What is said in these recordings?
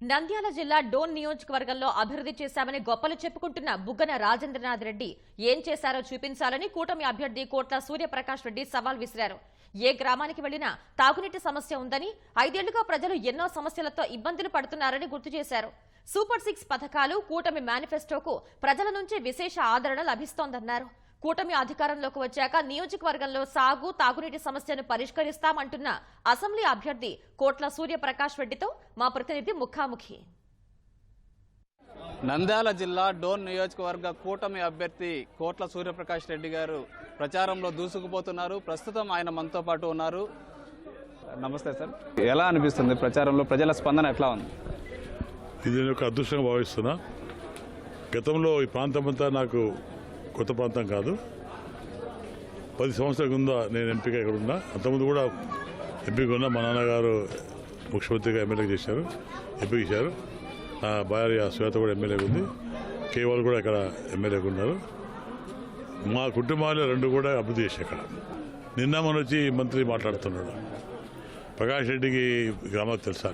నంద్యాల జిల్లా డోన్ నియోజకవర్గంలో అభివృద్ధి చేశామని గొప్పలు చెప్పుకుంటున్న బుగ్గన రాజేంద్రనాథ్ రెడ్డి ఏం చేశారో చూపించాలని కూటమి అభ్యర్థి కోట్ల సూర్యప్రకాష్ రెడ్డి సవాల్ విసిరారు. ఏ గ్రామానికి వెళ్ళినా తాగునీటి సమస్య ఉందని ఐదేళ్ళుగా ప్రజలు ఎన్నో సమస్యలతో ఇబ్బందులు పడుతున్నారని గుర్తు చేశారు. సూపర్ సిక్స్ పథకాలు కూటమి మేనిఫెస్టోకు ప్రజల నుంచి విశేష ఆదరణ లభిస్తోందన్నారు. కూటమి అధికారంలోకి వచ్చాక నియోజకవర్గంలో సాగు తాగునీటి సమస్యను పరిష్కరిస్తామంటున్న అసెంబ్లీ అభ్యర్థి కోట్ల సూర్యప్రకాష్ రెడ్డితో మా ప్రతినిధి ముఖాముఖి. నంద్యాల జిల్లా డోన్ నియోజకవర్గ కూటమి అభ్యర్థి కోట్ల సూర్యప్రకాష్ రెడ్డి గారు ప్రచారంలో దూసుకుపోతున్నారు. ప్రస్తుతం ఆయన మనతో పాటు ఉన్నారు. నమస్తే సార్. ఎలా అనిపిస్తుంది ప్రచారంలో? ప్రజల స్పందన ఎట్లా ఉంది? ఇది నేను ఒక అదృష్టంగా భావిస్తున్నా. గతంలో ఈ ప్రాంతం అంతా నాకు కొత్త ప్రాంతం కాదు. పది సంవత్సరాల కింద నేను ఎంపిక ఇక్కడ ఉన్నా. అంతకుముందు కూడా ఎంపీగా ఉన్నా మా నాన్నగారు ముఖ్యమంత్రిగా ఎమ్మెల్యే చేశారు ఎంపీ చేశారు. నా భార్య శ్వేత కూడా ఎమ్మెల్యేగా ఉంది. కేవల్ కూడా ఇక్కడ ఎమ్మెల్యేగా ఉన్నారు. మా కుటుంబాలు రెండు కూడా అభివృద్ధి చేశాయి ఇక్కడ. నిన్న మన వచ్చి మంత్రి మాట్లాడుతున్నాడు. ప్రకాష్ రెడ్డికి గ్రామాలు తెలుసా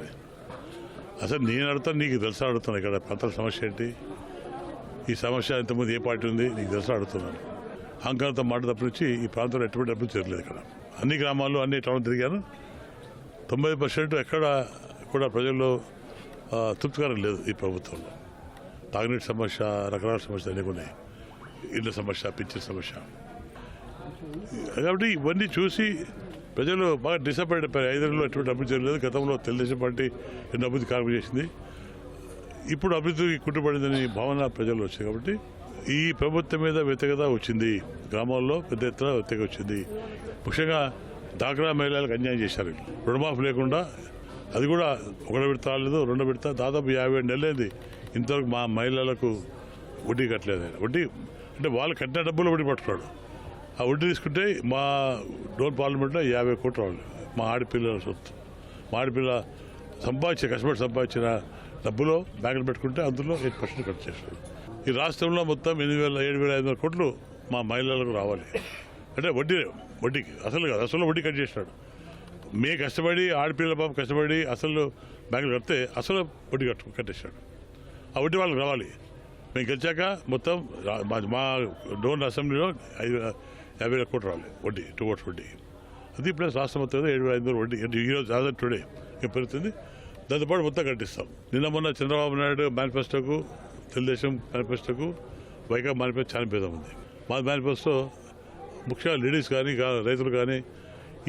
అసలు నేను అడుగుతాను నీకు తెలుసా అడుగుతాను ఇక్కడ పంతల సమస్య ఏంటి? ఈ సమస్య ఇంతకుముందు ఏ పార్టీ ఉంది నీకు తెలుసు అడుగుతున్నాను. అహంకారంతో మాట తప్ప నుంచి ఈ ప్రాంతంలో ఎటువంటి డబ్బులు చేరలేదు ఇక్కడ. అన్ని గ్రామాల్లో అన్ని టౌన్ తిరిగాను. తొంభై పర్సెంట్ ఎక్కడ కూడా ప్రజల్లో తృప్తికరం లేదు ఈ ప్రభుత్వంలో. తాగునీటి సమస్య రకరకాల సమస్యలు అన్నీ ఉన్నాయి. ఇళ్ళ సమస్య పింఛన్ సమస్య. కాబట్టి ఇవన్నీ చూసి ప్రజలు బాగా డిసప్పాయింట్ అయిపోయారు. ఐదేళ్ళలో ఎటువంటి అభివృద్ధి జరగలేదు. గతంలో తెలుగుదేశం పార్టీ ఎన్నో అభివృద్ధి కార్యక్రమం చేసింది. ఇప్పుడు అభివృద్ధి కుట్టుబడిందని భావన ప్రజలు వచ్చాయి కాబట్టి ఈ ప్రభుత్వం మీద వ్యతిగత వచ్చింది. గ్రామాల్లో పెద్ద ఎత్తున వ్యతిగత వచ్చింది. ముఖ్యంగా డాక్రా మహిళలకు అన్యాయం చేశారు. రుణమాఫీ లేకుండా అది కూడా ఒకటి విడత రాలేదు రెండు విడత దాదాపు యాభై ఏడు నెలలైంది. ఇంతవరకు మా మహిళలకు వడ్డీ కట్టలేదు. వడ్డీ అంటే వాళ్ళు కట్టిన డబ్బులు వడ్డీ పట్టుకున్నాడు. ఆ వడ్డీ తీసుకుంటే మా డోన్ పార్లమెంట్లో యాభై కోట్లు మా ఆడపిల్లల సొత్తు. మా ఆడపిల్ల సంపాదించే కష్టపడి సంపాదించిన డబ్బులో బ్యాంకులు పెట్టుకుంటే అందులో ఎయిట్ పర్సెంట్ కట్ చేస్తారు. ఈ రాష్ట్రంలో మొత్తం ఎనిమిది వేల ఏడు వేల ఐదు వందల కోట్లు మా మహిళలకు రావాలి. అంటే వడ్డీ వడ్డీకి అసలు కాదు. అసలు వడ్డీ కట్ చేసినాడు. మే కష్టపడి ఆడపిల్లల పాప కష్టపడి అసలు బ్యాంకులు కడితే అసలు వడ్డీ కట్టు కట్టేశాడు. ఆ వడ్డీ వాళ్ళకి రావాలి. మేము గెలిచాక మొత్తం మా- మా డోన్ అసెంబ్లీలో ఐదు యాభై వేల కోట్లు రావాలి వడ్డీ టూ ఓట్స్ వడ్డీ. అది ఇప్పుడు రాష్ట్రం మొత్తం ఏడు వేల ఐదు వందల వడ్డీ. ఈరోజు ఆధార్ టుడే పెరుగుతుంది? దాంతోపాటు మొత్తం కట్టిస్తాం. నిన్న మొన్న చంద్రబాబు నాయుడు మేనిఫెస్టోకు తెలుగుదేశం మేనిఫెస్టోకు వైకా మేనిఫెస్టో చాలా భేదం ఉంది. మా మేనిఫెస్టో ముఖ్యంగా లేడీస్ కానీ రైతులు కానీ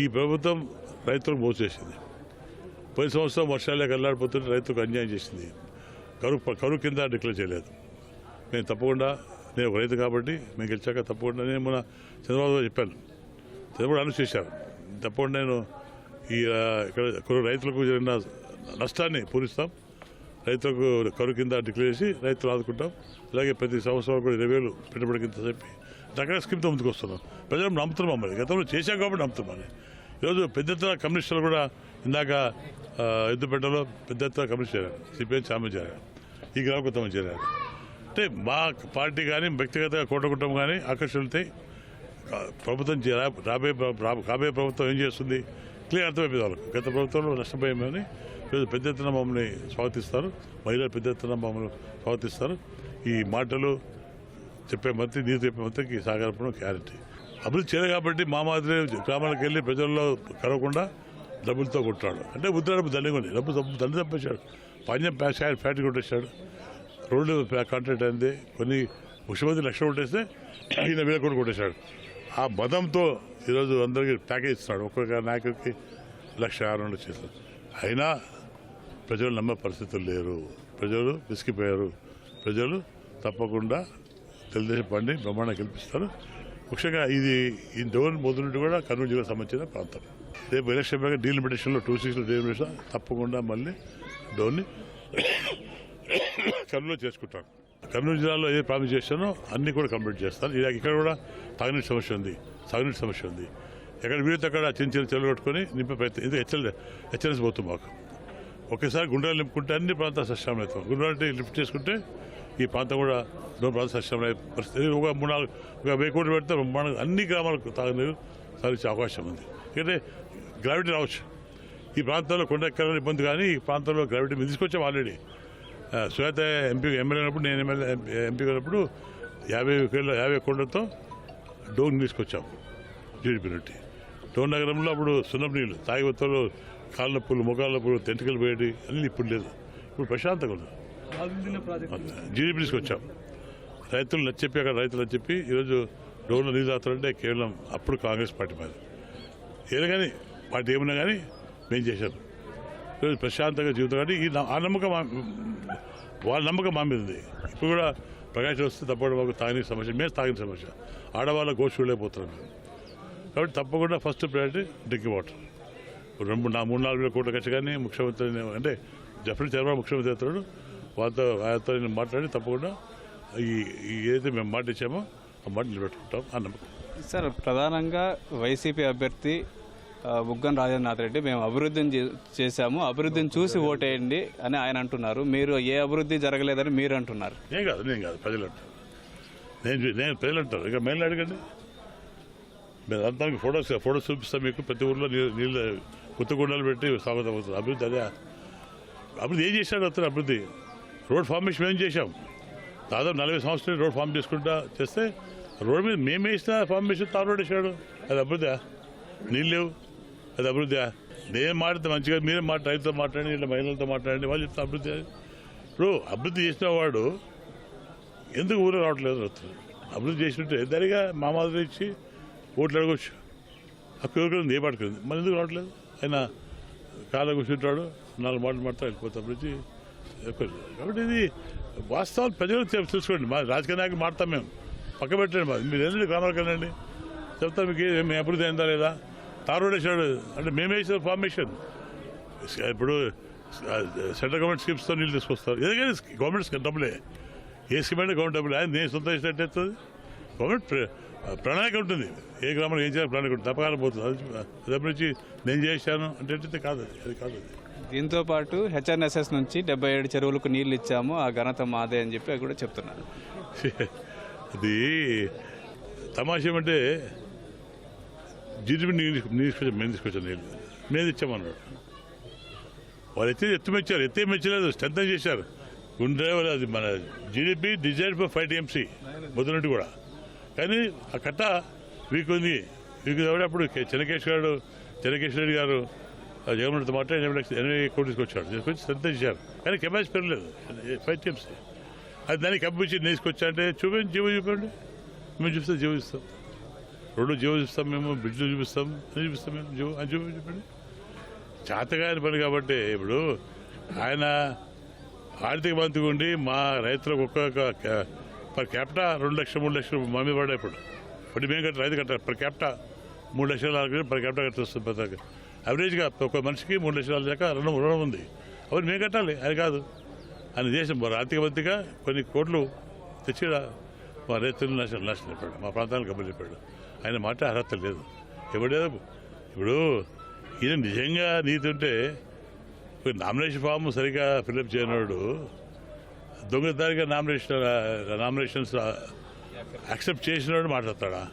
ఈ ప్రభుత్వం రైతులకు మోసం చేసింది పోయిన సంవత్సరం వర్షాలే కల్లాడిపోతుంటే రైతులకు అన్యాయం చేసింది. కరువు కరువు కింద డిక్లేర్ చేయలేదు. నేను తప్పకుండా నేను ఒక రైతు కాబట్టి మేము గెలిచాక తప్పకుండా నేను మన చంద్రబాబు చెప్పాను. చంద్రబాబు అనౌన్స్ చేశారు. తప్పకుండా నేను ఈ ఇక్కడ కొన్ని రైతులకు జరిగిన నష్టాన్ని పూరిస్తాం. రైతులకు కరువు కింద డిక్లేర్ చేసి రైతులు ఆదుకుంటాం. అలాగే ప్రతి సంవత్సరం కూడా ఇరవై వేలు పెట్టుబడి కింద చెప్పి రకరకాల స్కీమ్తో ముందుకు వస్తున్నాం. ప్రజలు నమ్ముతున్నాం మరి గతంలో చేశాం కాబట్టి నమ్ముతున్నాం ఈరోజు పెద్ద ఎత్తున కమ్యూనిస్టులు కూడా ఇందాక ఎద్దుపెట్టలో పెద్ద ఎత్తున కమ్యూనిస్ట్ చేరారు. సిపిఐ చామ చేరారు. ఈ గ్రామ కొత్తమంది చేరారు. అంటే మా పార్టీ కానీ వ్యక్తిగతంగా కోట కుటుంబం కానీ ఆకర్షణలతాయి ప్రభుత్వం చే- రా- రాబోయే ప్రభుత్వం ఏం చేస్తుంది? క్లియర్ అర్థమైపోయింది వాళ్ళకు. గత ప్రభుత్వంలో నష్టపోయామని ఈరోజు పెద్ద ఎత్తున మమ్మల్ని స్వాగతిస్తారు. మహిళలు పెద్ద ఎత్తున మమ్మల్ని స్వాగతిస్తారు. ఈ మాటలు చెప్పే మంత్రి నీరు చెప్పే మంత్రికి సాగరపడం క్యారెంటీ అభివృద్ధి చేయలేదు కాబట్టి మా మాదిరి గ్రామాలకు వెళ్ళి ప్రజల్లో కలవకుండా డబ్బులతో కొట్టాడు. అంటే ఉత్తర డబ్బు దండిగా డబ్బు డబ్బు దండి తప్పేశాడు. పంజాబ్ ఫ్యాక్టరీ ఫ్యాక్టరీ కొట్టేశాడు. రోడ్డు కాంట్రాక్ట్ అయింది. కొన్ని ముఖ్యమంత్రి లక్షలు కొట్టేస్తే ఈయన వేల కోట్లు కొట్టేశాడు. ఆ బదంతో ఈరోజు అందరికీ ప్యాకేజ్ ఇస్తున్నాడు ఒక్కొక్క నాయకుడికి లక్ష ఆరు వందలు చేస్తారు అయినా ప్రజలు నమ్మే పరిస్థితులు లేరు. ప్రజలు విసిగిపోయారు. ప్రజలు తప్పకుండా తెలుగుదేశం పండి బ్రహ్మాండ గెలిపిస్తారు. ముఖ్యంగా ఇది ఈ డోన్ మొదలు కూడా కర్నూలు జిల్లాకు సంబంధించిన ప్రాంతం. రేపు ఎలక్షన్ బ్యాంక్ డీలిమిటేషన్లో టూ సిక్స్లో డీలిమిటేషన్ తప్పకుండా మళ్ళీ డోన్ని కర్నూలు చేసుకుంటాను కర్నూలు జిల్లాలో ఏ ప్రాబ్లం చేశానో అన్ని కూడా కంప్లీట్ చేస్తాను. ఇలా ఇక్కడ కూడా తాగునీటి సమస్య ఉంది. సాగునీటి సమస్య ఉంది. ఎక్కడ వీరితో అక్కడ చిన్న చిన్న చెల్లు కట్టుకొని నింపే ప్రయత్నం ఇది హెచ్చరి హెచ్చరిసి పోతుంది మాకు. ఒకేసారి గుండ్రాలు నింపుకుంటే అన్ని ప్రాంతాలు సస్యామం అవుతాం గుండ్రాలు లిఫ్ట్ చేసుకుంటే ఈ ప్రాంతం కూడా రెండు ప్రాంతం సస్యామం అయ్యే పరిస్థితి ఒక మూడు నాలుగు ఒక వెయ్యి కోట్లు పెడితే మన అన్ని గ్రామాలకు తాగునీరు సాధించే అవకాశం ఉంది. ఎందుకంటే గ్రావిటీ రావచ్చు. ఈ ప్రాంతంలో కొండ ఎక్కాలని ఇబ్బంది కానీ ఈ ప్రాంతంలో గ్రావిటీ తీసుకొచ్చాం ఆల్రెడీ శ్వేత ఎంపీ ఎమ్మెల్యే ఉన్నప్పుడు నేను ఎమ్మెల్యే ఎంపీ ఉన్నప్పుడు యాభై కేళ్ళ యాభై కొండలతో డోన్ తీసుకొచ్చాం జీడిపి నుండి. డోన్ నగరంలో అప్పుడు సున్నపు నీళ్ళు తాగి ఒత్తులు కాళ్ళ నొప్పులు ముఖాల నొప్పులు తెంటికలు పోయేటి అన్నీ ఇప్పుడు లేదు. ఇప్పుడు ప్రశాంతంగా ఉంది. జీడిపి తీసుకొచ్చాం. రైతులు నచ్చెప్పి అక్కడ రైతులు నచ్చెప్పి ఈరోజు డోన్లో నీళ్ళు తాగుతారంటే కేవలం అప్పుడు కాంగ్రెస్ పార్టీ మీద. ఏదో కానీ పార్టీ ఏమన్నా కానీ మేము చేశాను ఈరోజు ప్రశాంతంగా జీవితం. కానీ ఈ ఆ నమ్మకం వాళ్ళ నమ్మకం మా మీద ఇప్పుడు కూడా ప్రకాశం వస్తే తప్పకుండా మాకు తాగిన సమస్య మేము తాగిన సమస్య. ఆడవాళ్ళ గోషులేకపోతున్నాం మేము కాబట్టి తప్పకుండా ఫస్ట్ ప్రయారిటీ డ్రింకింగ్ వాటర్. రెండు నా మూడు నాలుగు వేల కోట్ల ఖర్చు కానీ ముఖ్యమంత్రి అంటే జఫ్రీ చంద్రబాబు ముఖ్యమంత్రి అవుతాడు వాళ్ళతో ఆయనతో నేను మాట్లాడి తప్పకుండా ఈ ఏదైతే మేము మాట ఇచ్చామో ఆ మాట నిలబెట్టుకుంటాం. ఆ నమ్మకం. సార్ ప్రధానంగా వైసీపీ అభ్యర్థి బుగ్గన రాజేంద్రనాథ్ రెడ్డి మేము అభివృద్ధిని చే- చేశాము. అభివృద్ధిని చూసి ఓటేయండి అని ఆయన అంటున్నారు. మీరు ఏ అభివృద్ధి జరగలేదని మీరు అంటున్నారు. నేను కాదు నేను కాదు ప్రజలు అంటారు నేను నేను ప్రజలు అంటారు ఇక మేలు అడగండి. మీరు అంతా ఫొటోస్ ఫొటోస్ చూపిస్తాం మీకు ప్రతి ఊర్లో నీళ్ళు నీళ్ళు కొత్త గుండలు పెట్టి స్వాగతం అవుతుంది. అభివృద్ధి అదే. అభివృద్ధి ఏం చేశాడు అతను అభివృద్ధి? రోడ్ ఫార్మేషన్ మేము చేశాం. దాదాపు నలభై సంవత్సరాలు రోడ్ ఫామ్ చేసుకుంటా చేస్తే రోడ్ మీద మేము వేసిన ఫార్మేషన్ తాను రోడ్ వేసాడు అది అభివృద్ధి నీళ్ళు లేవు. అది అభివృద్ధి. నేను మాట్లాడితే మంచిగా మీరే మాట రైతుతో మాట్లాడండి ఇట్లా మహిళలతో మాట్లాడండి వాళ్ళు చెప్తే అభివృద్ధి. ఇప్పుడు అభివృద్ధి చేసిన వాడు ఎందుకు ఊరు రావట్లేదు రైతులు అభివృద్ధి చేసినట్టు దారిగా మా మాదిరి ఇచ్చి ఓట్లు అడగొచ్చు. ఆ ఎవరికి ఏ మరి ఎందుకు రావట్లేదు? ఆయన కాళ్ళ కూర్చుంటాడు నాలుగు మాటలు మాట్లాడు వెళ్ళిపోతే అభివృద్ధి. కాబట్టి ఇది వాస్తవాలు ప్రజలు తెలుసుకోండి మా రాజకీయ నాయకులు మాడతాం మేము. పక్క పెట్టండి మాది మీరు ఎందుకు గ్రామాలకు వెళ్ళండి? చెప్తాం మీకు మేము అభివృద్ధి అయిందా లేదా తారు రోడ్ వేసాడు అంటే మేమే వేసిన ఫార్మేషన్. ఇప్పుడు సెంట్రల్ గవర్నమెంట్ స్కీమ్స్తో నీళ్ళు తీసుకొస్తారు. ఎందుకంటే గవర్నమెంట్ డబ్బులే. ఏ స్కీమ్ అంటే గవర్నమెంట్ డబ్బులే. ఆయన నేను సొంత ఇచ్చినట్టు ఎత్తుంది. గవర్నమెంట్ ప్ర- ప్రణాళిక ఉంటుంది. ఏ గ్రామంలో ఏం చేయాలి ప్రణాళిక ఉంటుంది. తప్పకాలం పోతుంది. అది డబ్బులు ఇచ్చి నేను చేశాను అంటే కాదు అది. అది కాదు అది. దీంతో పాటు హెచ్ఎన్ఎస్ఎస్ నుంచి డెబ్బై ఏడు చెరువులకు నీళ్ళు ఇచ్చాము. ఆ ఘనత మాదే అని చెప్పి అది కూడా చెప్తున్నారు. అది తమాషా ఏమంటే జీడిపి నీకు తీసుకొచ్చాం మేము తీసుకొచ్చాం నీళ్ళు మేము ఇచ్చామన్నాడు. వాళ్ళు ఎత్తి ఎత్తు మెచ్చారు. ఎత్తే మెచ్చలేదు. స్ట్రెంత్ చేశారు. గుండె అది మన GDP design for five TMC మొదలుంటి కూడా. కానీ ఆ కట్ట వీక్ ఉంది. వీక్ అప్పుడు చెనకేష్ గారు చెనకేష్ రెడ్డి గారు ఆ జగన్మోహన్తో మాట్లాడి ఎనభై లక్షలు ఎనభై కోట్లు తీసుకొచ్చాడు తీసుకొచ్చి స్ట్రెంత్ చేశారు. కానీ కెపాసిటీ పెరగలేదు. ఫైవ్ టీఎంసీ అది దానికి కప్పించి తీసుకొచ్చా అంటే చూపించి జీవో చూపండి. మేము చూస్తే జీవో ఇస్తాం. రెండు జీవో చూపిస్తాం మేము బ్రిడ్జ్లు చూపిస్తాం అని చూపిస్తాం మేము జీవో అని జీవో చెప్పండి. చేతగాని పని కాబట్టి ఇప్పుడు ఆయన ఆర్థిక మంత్రిగా ఉండి మా రైతులకు ఒక్కొక్క పర్ క్యాపిటా రెండు లక్షలు మూడు లక్షలు మమ్మీ పడ ఇప్పుడు. ఇప్పుడు మేము కట్ట రైతు కట్టాలి పర్ క్యాపిటా మూడు లక్షలు నాలుగు పర్ క్యాపిటా కట్టేస్తుంది పెద్ద అవరేజ్గా ఒక మనిషికి మూడు లక్షల దాకా రుణం రుణం ఉంది. అవన్నీ మేము కట్టాలి. అది కాదు. ఆయన దేశం మరి ఆర్థిక మంత్రిగా కొన్ని కోట్లు తెచ్చి మా రైతులు నష్టం నష్టం చెప్పాడు మా ప్రాంతానికి గబ్బలు చెప్పాడు ఆయన మాట అర్హత లేదు. ఎవడేదో ఇప్పుడు ఈయన నిజంగా నీతి ఉంటే నామినేషన్ ఫామ్ సరిగా ఫిల్అప్ చేయనోడు దొంగతారిగా నామినేషన్ నామినేషన్స్ యాక్సెప్ట్ చేసినోడు మాట్లాడతాడా?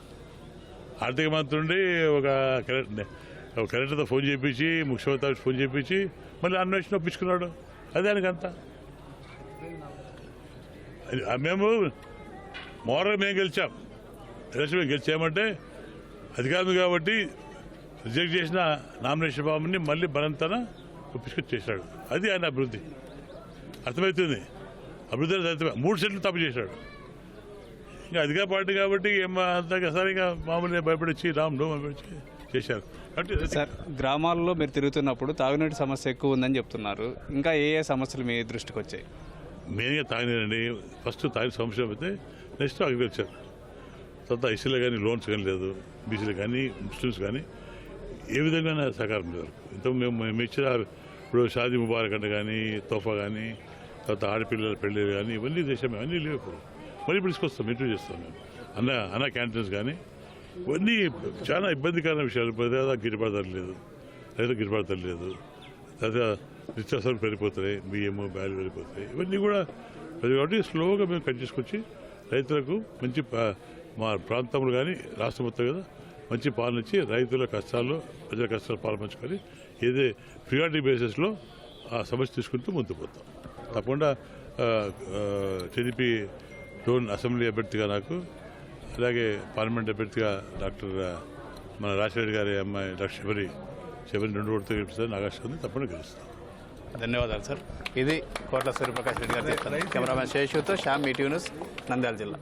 ఆర్థిక మంత్రి ఉండి ఒక కరెక్ట్ ఒక కలెక్టర్తో ఫోన్ చేయించి ముఖ్యమంత్రి ఫోన్ చేయించి మళ్ళీ అన్వేషణ ఒప్పించుకున్నాడు. అదే ఆయనకంతా. అది- మేము మోరల్ మేము గెలిచాం. ఎలక్షన్ మేము గెలిచామంటే అధికారం కాబట్టి రిజెక్ట్ చేసిన నామినేషన్ ఫామ్ని మళ్ళీ బలంతన ఒప్పించుకొని చేశాడు. అది ఆయన అభివృద్ధి. అర్థమవుతుంది. అభివృద్ధి అనేది అర్థమై. మూడు సెట్లు తప్పు చేశాడు. ఇంకా అధికార పార్టీ కాబట్టి ఏం అంత సరిగా మామూలుగా భయపడిచ్చి రామ్ డోమ్ భయపడిచ్చి చేశారు. కాబట్టి సార్ గ్రామాల్లో మీరు తిరుగుతున్నప్పుడు తాగునీటి సమస్య ఎక్కువ ఉందని చెప్తున్నారు. ఇంకా ఏ ఏ సమస్యలు మీ దృష్టికి వచ్చాయి మెయిన్గా తాగినండి ఫస్ట్ తాగిన సంవత్సరం అయితే నెక్స్ట్ అగ్రికల్చర్. తర్వాత ఎస్సీలో కానీ లోన్స్ కానీ లేదు బీసీలు కానీ ముస్లిమ్స్ కానీ ఏ విధంగా సహకారం లేదు ఇంత మేము మేము ఇచ్చిన ఇప్పుడు షాదీ ముబారక్ అంటే కానీ తోఫా కానీ తర్వాత ఆడపిల్లల పెళ్ళి కానీ ఇవన్నీ చేసాం అన్నీ లేవు ఇప్పుడు. మళ్ళీ ఇప్పుడు తీసుకొస్తాం ఇంటర్వ్యూ చేస్తాం మేము. అన్న అన్న క్యాంటీన్స్ కానీ ఇవన్నీ చాలా ఇబ్బందికరమైన విషయాలు. ప్రజా గిట్టుబాటు లేదు రైతు గిట్టుబాటు ధర లేదు. తర్వాత నిత్యావసరాలు పెరిగిపోతాయి బియ్యము బ్యాలు పెరిగిపోతాయి ఇవన్నీ కూడా కాబట్టి స్లోగా మేము కట్ చేసుకొచ్చి రైతులకు మంచి మా ప్రాంతంలో కానీ రాష్ట్రం మొత్తం కదా మంచి పాలన ఇచ్చి రైతుల కష్టాలు ప్రజల కష్టాలు పాల్పంచుకొని ఏదే ప్రియారిటీ బేసిస్లో ఆ సమస్య తీసుకుంటూ ముందుకు పోతాం. తప్పకుండా టీడీపీ టోన్ అసెంబ్లీ అభ్యర్థిగా నాకు అలాగే పార్లమెంట్ అభ్యర్థిగా డాక్టర్ మన రాజశేఖర్ గారి అమ్మాయి డాక్టర్ శబరి శబరి రెండు ఓటుతో గెలుస్తారు ఆకాశం ఉంది తప్పకుండా గెలుస్తాం. ధన్యవాదాలు సార్. ఇది కోట్ల సూర్యప్రకాష్ రెడ్డి గారు కెమెరామెన్ శేషుతో శ్యామ్ మీటివ్ న్యూస్ నంద్యాల జిల్లా.